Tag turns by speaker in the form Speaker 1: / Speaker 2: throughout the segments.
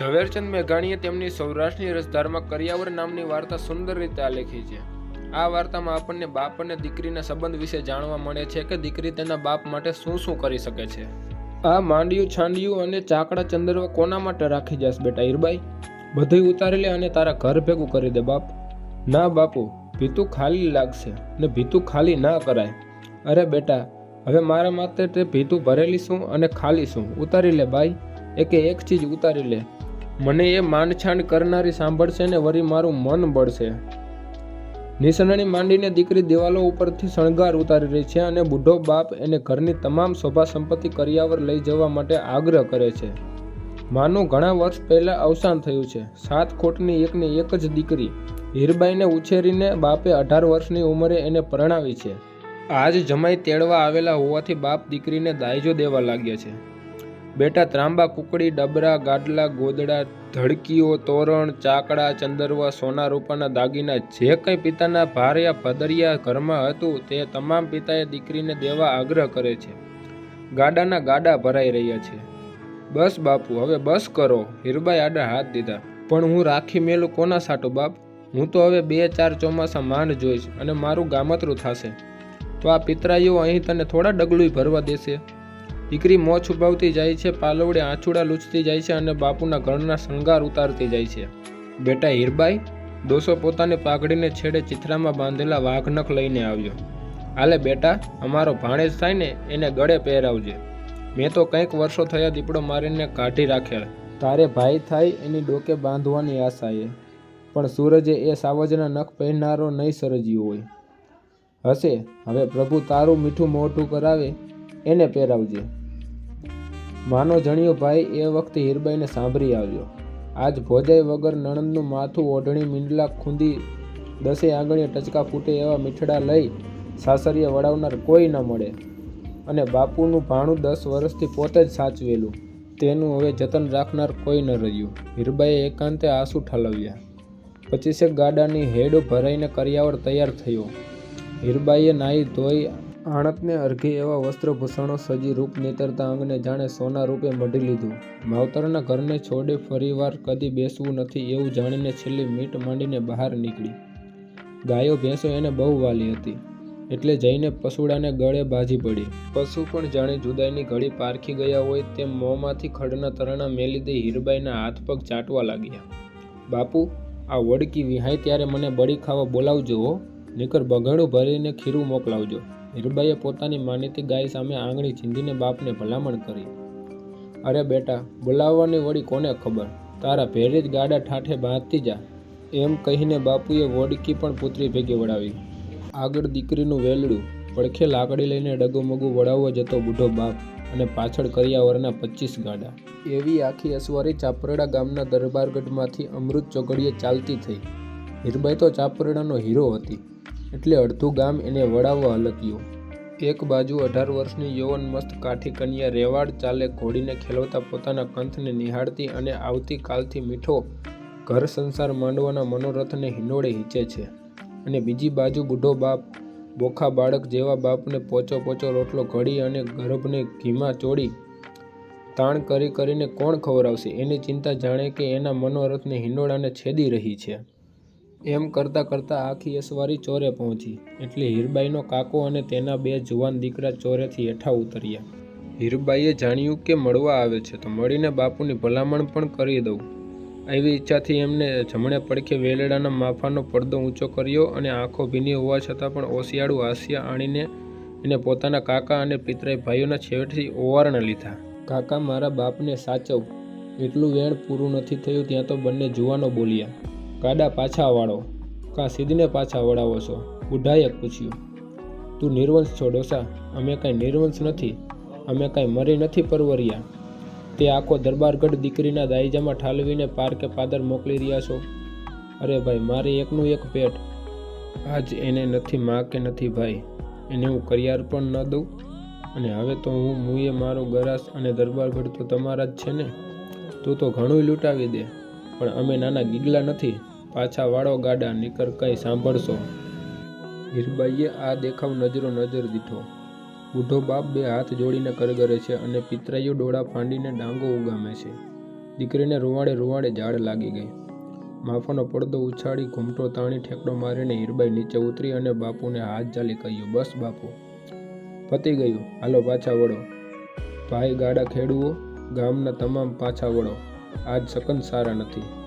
Speaker 1: ઝવેરચંદ મેઘાણીએ તેમની સૌરાષ્ટ્રની રસધારમાં કરિયાવર નામની વાર્તા સુંદર રીતે આલેખી છે. આ વાર્તામાં આપણને બાપ અને દીકરીના સંબંધ વિશે જાણવા મળે છે કે દીકરી તેના બાપ માટે શું શું કરી શકે છે. આ માંડિયું, છાંડિયું અને ચાકડા ચંદરવા કોના માટે રાખી જાસ બેટા ઈરબાઈ બધું ઉતારી લે અને તારા ઘર ભેગું કરી દે બાપ. ના બાપુ, ભીતું ખાલી લાગશે ને ભીતું ખાલી ના કરાય. અરે બેટા, હવે મારા માટે તે ભીતું ભરેલી શું અને ખાલી શું? ઉતારી લે બાઈ. એકે એક ચીજ ઉતારી લે. મને એ માંડછાંડ કરનારી સાંભળશે ને વરી મારું મન બળશે. નિસરણી માંડીને દીકરી દિવાલો ઉપરથી શણગાર ઉતારી રહી છે અને બુઢો બાપ એને ઘરની તમામ શોભા સંપત્તિ કરિયાવર લઈ જવા માટે આગ્રહ કરે છે. માનું ઘણા વર્ષ પહેલાં અવસાન થયું છે. સાત ખોટની એકની એક જ દીકરી, હીરબાઈને ઉછેરીને બાપે અઢાર વર્ષની ઉંમરે એને પરણાવી છે. આજ જમાઈ તેડવા આવેલા હોવાથી બાપ દીકરીને દાયજો દેવા લાગ્યા છે. બેટા ત્રાંબા કુકડી, ડબરા, ગાડલા, ગોદડા, ધડકીઓ, તોરણ, ચાકડા, ચંદરવા, સોના રૂપાના દાગીના જે કંઈ પિતાના ભાર્યા ભદરિયા ઘરમાં હતું તે તમામ પિતાએ દીકરીને દેવા આગ્રહ કરે છે. ગાડાના ગાડા ભરાઈ રહ્યા છે. બસ બાપુ, હવે બસ કરો. હીરબાઈ આડા હાથ દીધા. પણ હું રાખી મેલું કોના સાટો બાપ? હું તો હવે બે ચાર ચોમાસા માંડ જોઈશ અને મારું ગામતરું થશે. તો આ પિતરાઈઓ અહીં તને થોડા ડગલું ભરવા દેશે? દીકરી મોં છુપાવતી જાય છે, પાલવડે આંચુડા લૂછતી જાય છે અને બાપુના ઘરના શણગાર ઉતારતી જાય છે. બેટા હીરબાઈ, દોસો પોતાની પાઘડીને છેડે ચિત્રામાં બાંધેલા વાઘનખ લઈને આવ્યો હાલે બેટા, અમારો ભાણેજ થાય ને એને ગળે પહેરાવજે. મેં તો કંઈક વર્ષો થયા દીપડો મારીને કાઢી રાખેલ. તારે ભાઈ થાય એની ડોકે બાંધવાની આશાએ પણ સૂરજે એ સાવજના નખ પહેરનારો નહીં સરજ્યો હોય. હશે, હવે પ્રભુ તારું મીઠું મોટું કરાવે, એને પહેરાવજે. માનો જણિયો ભાઈ, એ વખતે હીરબાઈને સાંભળી આવ્યો આજ ભોજાઈ વગર નણંદનું માથું ઓઢણી મીંડલા ખૂંદી દસે આંગળીએ ટચકા ફૂટે એવા મીઠડા લઈ સાસરીએ વડાવનાર કોઈ ન મળે. અને બાપુનું ભાણું દસ વર્ષથી પોતે જ સાચવેલું. તેનું હવે જતન રાખનાર કોઈ ન રહ્યું. હીરબાઈએ એકાંતે આંસુ ઠાલવ્યા. પચીસેક ગાડાની હેડો ભરાઈને કરિયાવર તૈયાર થયો. હીરબાઈએ નાહી ધોઈ આણતને અર્ઘી એવા વસ્ત્રભૂષણો સજી રૂપ નીતરતા અંગને જાણે સોના રૂપે મઢી લીધું. માવતરના ઘરને છોડે ફરીવાર કદી બેસવું નથી એવું જાણીને છેલ્લી મીટ માંડીને બહાર નીકળી. ગાયો, ભેંસો એને બહુ વાલી હતી. એટલે જઈને પશુડાને ગળે બાજી પડી. પશુ પણ જાણે જુદાઈની ઘડી પારખી ગયા હોય તેમ મોંમાંથી ખડના તરણા મેલી દઈ હીરબાઈના હાથ પગ ચાટવા લાગ્યા. બાપુ, આ વડકી વિહાય ત્યારે મને બળી ખાવા બોલાવજો હો. નીકર બગાડું ભરીને ખીરું મોકલાવજો. હીરબાઈએ પોતાની માનીતી ગાય સામે આંગળી ચીંધીને બાપને ભલામણ કરી. અરે બેટા, બોલાવવાની વળી કોને ખબર? તારા ભેરે જ ગાડા ઠાઠે બાંધતી જા. એમ કહીને બાપુએ વોડકી પણ પુત્રી ભેગી વડાવી આગળ દીકરીનું વેલડું, પડખે લાકડી લઈને ડગુમગુ વડાવવા જતો બુઢો બાપ અને પાછળ કરિયાવરના પચીસ ગાડા. એવી આખી અસવારી ચાપરડા ગામના દરબારગઢમાંથી અમૃત ચોગડીએ ચાલતી થઈ. હીરબાઈ તો ચાપરડાનો હીરો હતી. એટલે અડધું ગામ એને વડાવવા હલક્યું એક બાજુ અઢાર વર્ષની યૌવન મસ્ત કાઠી કન્યા રેવાડ ચાલે ઘોડીને ખેલવતા પોતાના કંથને નિહાળતી અને આવતી કાલથી મીઠો ઘર સંસાર માંડવાના મનોરથને હિંડોળે હિંચે છે. અને બીજી બાજુ બુઢો બાપ, બોખા બાળક જેવા બાપને પોચો પોચો રોટલો ઘડી અને ગર્ભને ઘીમાં ચોળી તાણ કરી કરીને કોણ ખવડાવશે? એની ચિંતા જાણે કે એના મનોરથને હિંડોળાને છેદી રહી છે. એમ કરતાં કરતાં આખી અસવારી ચોરે પહોંચી. એટલે હીરબાઈનો કાકો અને તેના બે જુવાન દીકરા ચોરેથી હેઠા ઉતર્યા. હીરબાઈએ જાણ્યું કે મળવા આવે છે, તો મળીને બાપુની ભલામણ પણ કરી દઉં. આવી ઈચ્છાથી એમને જમણે પડખે વેલેડાના માફાનો પડદો ઊંચો કર્યો અને આંખો ભીની હોવા છતાં પણ ઓશિયાળું હાસ્ય આણીને એને પોતાના કાકા અને પિતરાઈ ભાઈઓના છેવટથી ઓવારણ લીધા. કાકા, મારા બાપને સાચવ. એટલું વેણ પૂરું નથી થયું, ત્યાં તો બંને જુવાનો બોલ્યા. ગાડા પાછા વાળો. કાં સીધને પાછા વળાવો છો? બુઢાએ પૂછ્યું. તું નિર્વંશ છો ડોસા. અમે કાંઈ નિર્વંશ નથી. અમે કાંઈ મરી નથી પરવર્યા. તે આખો દરબારગઢ દીકરીના દાયજામાં ઠાલવીને પાર કે પાદર મોકલી રહ્યા છો? અરે ભાઈ, મારે એકનું એક પેટ. આજ એને નથી માં કે નથી ભાઈ. એને હું કરિયાર પણ ન દઉં. અને હવે તો હું, મુએ મારો ગરાસ અને દરબારગઢ તો તમારા જ છે ને? તું તો ઘણું લૂંટાવી દે. પણ અમે નાના ગીગલા નથી. પાછા વાળો ગાડા નીકર કંઈ સાંભળશો? હીરબાઈએ આ દેખાવ નજરો નજર દીધો. બુઢો બાપ બે હાથ જોડીને કરગરે છે અને પિતરાઈઓ ડોળા ફાંડીને ડાંગો ઉગામે છે. દીકરીને રૂવાડે રૂવાડે ઝાડ લાગી ગઈ. માફાનો પડદો ઉછાળી ઘૂમટો તાણી ઠેકડો મારીને હીરબાઈ નીચે ઉતરી અને બાપુને હાથ ચાલી કહ્યું, બસ બાપુ. પતી ગયું, હાલો પાછા વળો. ભાઈ ગાડા ખેડવો ગામના તમામ પાછા વળો. આજ સકન સારા નથી.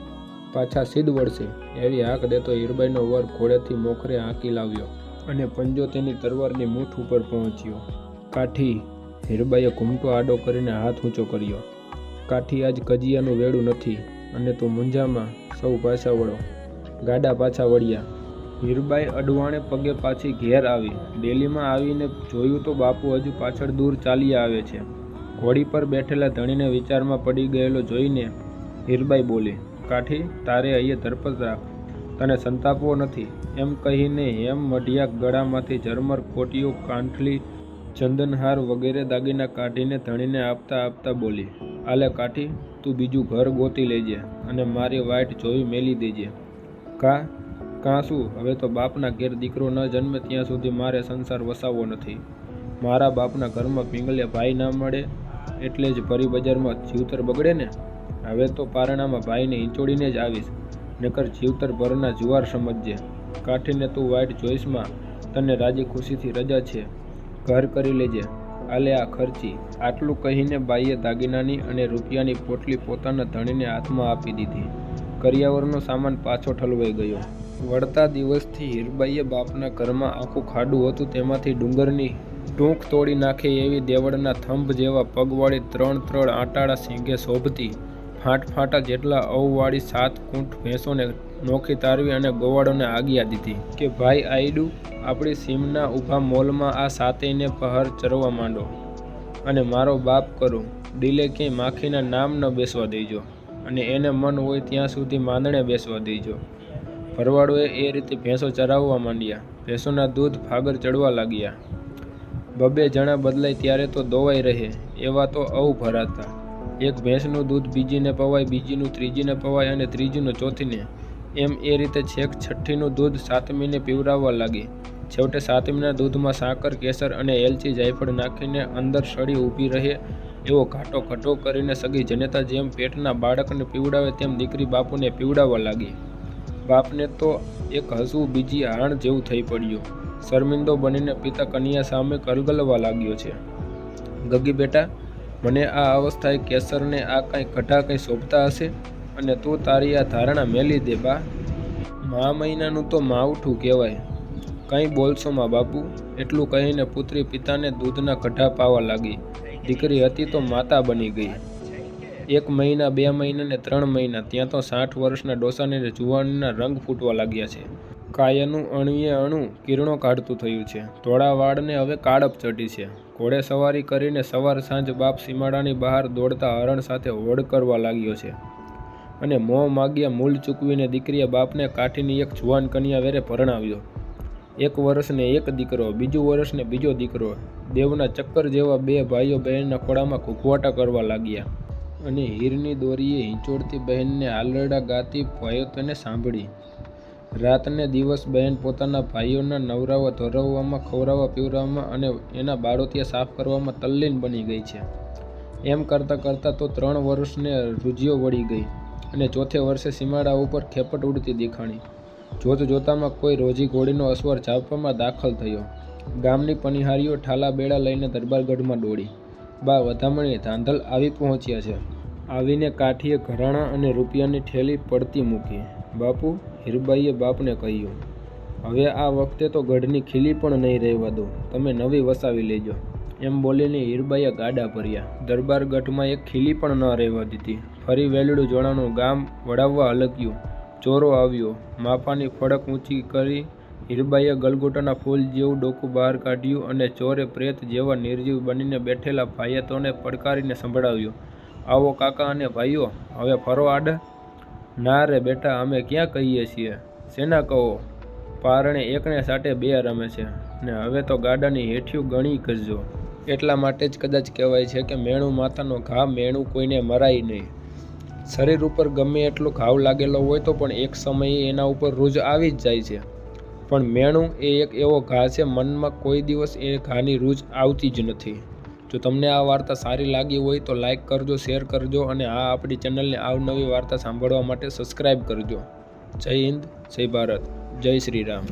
Speaker 1: પાછા સીધ વળશે. એવી હાક દેતો હીરબાઈનો વર ઘોડેથી મોખરે હાંકી લાવ્યો અને પંજો તેની તરવારની મૂઠ ઉપર પહોંચ્યો. કાઠી હીરબાઈએ ઘૂમટો આડો કરીને હાથ ઊંચો કર્યો. કાઠી આજ કજિયાનું વેડું નથી અને તું મુંજામાં સૌ પાછા વળો. ગાડા પાછા વળ્યા. હીરબાઈ અડવાણે પગે પાછી ઘેર આવી. ડેલીમાં આવીને જોયું તો બાપુ હજુ પાછળ દૂર ચાલી આવે છે. ઘોડી પર બેઠેલા ધણીને વિચારમાં પડી ગયેલો જોઈને હીરબાઈ બોલી કાઠી તારે અહીંયા ધરપત રાખ. તને સંતાપવો નથી. એમ કહીને હેમ મઢિયા ગળામાંથી ઝરમર કોટીઓ કાંઠલી ચંદનહાર વગેરે દાગીના કાઢીને ધણીને આપતા આપતા બોલી, આલે કાઠી, તું બીજું ઘર ગોતી લેજે અને મારી વાઈટ જોઈ મેલી દેજે. કા? કાં શું? હવે તો બાપના ઘેર દીકરો ન જન્મે ત્યાં સુધી મારે સંસાર વસાવવો નથી. મારા બાપના ઘરમાં પિંગલે ભાઈ ના મળે એટલે જ ભરી બજારમાં જીવતર બગડે ને? હવે તો પારણામાં ભાઈને હિંચોડીને જ આવીશ. નકર જીવતર ભરના જુવાર સમજજે. કાઠીને તું વાઈટ ચોઈસમાં તને રાજી ખુશીથી રજા છે. ઘર કરી લેજે. આલે આ ખર્ચી. આટલું કહીને બાઈએ દાગીનાની અને રૂપિયાની પોટલી પોતાના ધણીને હાથમાં આપી દીધી. કરિયાવરનો સામાન પાછો ઠલવાઈ ગયો. વળતા દિવસથી હીરબાઈએ બાપના ઘરમાં આખું ખાડું હતું તેમાંથી ડુંગરની ટૂંક તોડી નાખે એવી દેવળના થંભ જેવા પગવાળી ત્રણ ત્રણ આટાળા સિંગે શોભતી. ફાંટ ફાંટા જેટલા અવવાળી સાત કૂંઠ ભેંસોને નોખી તારવી અને ગોવાળોને આજ્ઞા દીધી કે ભાઈ આઈડુ આપણી સીમના ઊભા મોલમાં આ સાતેયને પહાર ચરવા માંડો અને મારો બાપ કરું. ડીલે ક્યાંય માખીના નામ ન બેસવા દેજો અને એને મન હોય ત્યાં સુધી માંદણે બેસવા દેજો. ભરવાડોએ એ રીતે ભેંસો ચરાવવા માંડ્યા. ભેંસોના દૂધ ફાગર ચડવા લાગ્યા. બબે જણા બદલાય ત્યારે તો દોવાઈ રહે, એવા તો અવ ભરાતા એક ભેંસનું દૂધ બીજીને પવાય, બીજીનું ત્રીજીને પવાય અને ત્રીજીનું ચોથીને. એમ એ રીતે છેક છઠ્ઠીનું દૂધ સાતમીને પીવરાવવા લાગી. છેવટે સાતમીના દૂધમાં સાકર, કેસર અને એલચી જાયફળ નાખીને અંદર સળી ઊભી રહે એવો ઘાટો ઘટો કરીને સગી જનેતા જેમ પેટના બાળકને પીવડાવે તેમ દીકરી બાપુને પીવડાવવા લાગી. બાપને તો એક હસવું બીજી હાણ જેવું થઈ પડ્યું. શર્મિંદો બનીને પિતા કન્યા સામે કરગલવા લાગ્યો છે. ગગી બેટા મને આ અવસ્થાએ કેસરને આ કાંઈ કઢા કંઈ શોભતા હશે? અને તું તારી આ ધારણા મેલી દે બા. મા મહિનાનું તો માવઠું કહેવાય. કંઈ બોલશો માં બાપુ? એટલું કહીને પુત્રી પિતાને દૂધના કઢા પાવા લાગી. દીકરી હતી તો માતા બની ગઈ. એક મહિના, બે મહિના ને ત્રણ મહિના, ત્યાં તો સાઠ વર્ષના ડોસાને જુવાનના રંગ ફૂટવા લાગ્યા છે. કાયાનું અણુએ અણુ કિરણો કાઢતું થયું છે. ધોળા વાળને હવે કાળપ ચઢી છે. ઘોડે સવારી કરીને સવાર સાંજ બાપ સીમાડાની બહાર દોડતા હરણ સાથે હોડ કરવા લાગ્યો છે. અને મોં માગ્યા મૂલ ચૂકવીને દીકરીએ બાપને કાઠીની એક જુવાન કન્યા વેરે પરણાવ્યો. એક વર્ષને એક દીકરો, બીજું વર્ષને બીજો દીકરો, દેવના ચક્કર જેવા બે ભાઈઓ બહેનના ખોળામાં ઘૂઘવાટા કરવા લાગ્યા. અને હીરની દોરીએ હિંચોડતી બહેનને આલરડા ગાતી ભાઈઓ તેને સાંભળી. રાતને દિવસ બહેન પોતાના ભાઈઓના નવરાવા ધોરવવામાં ખવડાવવા પીવડાવવામાં અને એના બાળોતિયા સાફ કરવામાં તલ્લીન બની ગઈ છે. એમ કરતાં કરતાં તો ત્રણ વર્ષને રૂજીઓ વળી ગઈ અને ચોથે વર્ષે સીમાડા ઉપર ખેપટ ઉડતી દેખાણી. જોત જોતામાં કોઈ રોજી ઘોડીનો અસવાર ઝાપવામાં દાખલ થયો. ગામની પનિહારીઓ ઠાલા બેડા લઈને દરબારગઢમાં દોડી. બા વધામણીએ ધાંધલ આવી પહોંચ્યા છે. આવીને કાઠીએ ઘરાણા અને રૂપિયાની ઠેલી પડતી મૂકી. બાપુ, હીરબાઈએ બાપને કહ્યું, હવે આ વખતે તો ગઢની ખીલી પણ નહીં રહેવા દો, તમે નવી વસાવી લેજો. એમ બોલીને હીરબાઈએ ગાડા ભર્યા. દરબાર ગઢમાં એક ખીલી પણ ન રહેવા દીધી. ફરી વેલડું જોડાનું ગામ વડાવવા હલક્યું. ચોરો આવ્યો. માફાની ફડક ઊંચી કરી હીરબાઈએ ગલગોટાના ફૂલ જેવું ડોકું બહાર કાઢ્યું અને ચોરે પ્રેત જેવા નિર્જીવ બનીને બેઠેલા ભાઈયતોને પડકારીને સંભળાવ્યું. આવો કાકા અને ભાઈઓ, હવે ફરો આડા. ના રે બેટા, અમે ક્યાં કહીએ છીએ? શેના કહો? પારણે એકને સાટે બે રમે છે. ને હવે તો ગાડાની હેઠિયું ગણી કરજો. એટલા માટે જ કદાચ કહેવાય છે કે મેણું માથાનો ઘા મેણું કોઈને મરાય નહીં. શરીર ઉપર ગમે એટલો ઘાવ લાગેલો હોય તો પણ એક સમયે એના ઉપર રૂજ આવી જ જાય છે. પણ મેણું એ એક એવો ઘા છે, મનમાં કોઈ દિવસ એ ઘાની રૂજ આવતી જ નથી. જો તમને આ વાર્તા સારી લાગી હોય તો લાઈક કરજો, શેર કરજો અને આ આપણી ચેનલને આવનવી વાર્તા સાંભળવા માટે સબસ્ક્રાઈબ કરજો. જય હિન્દ, જય ભારત, જય શ્રી રામ.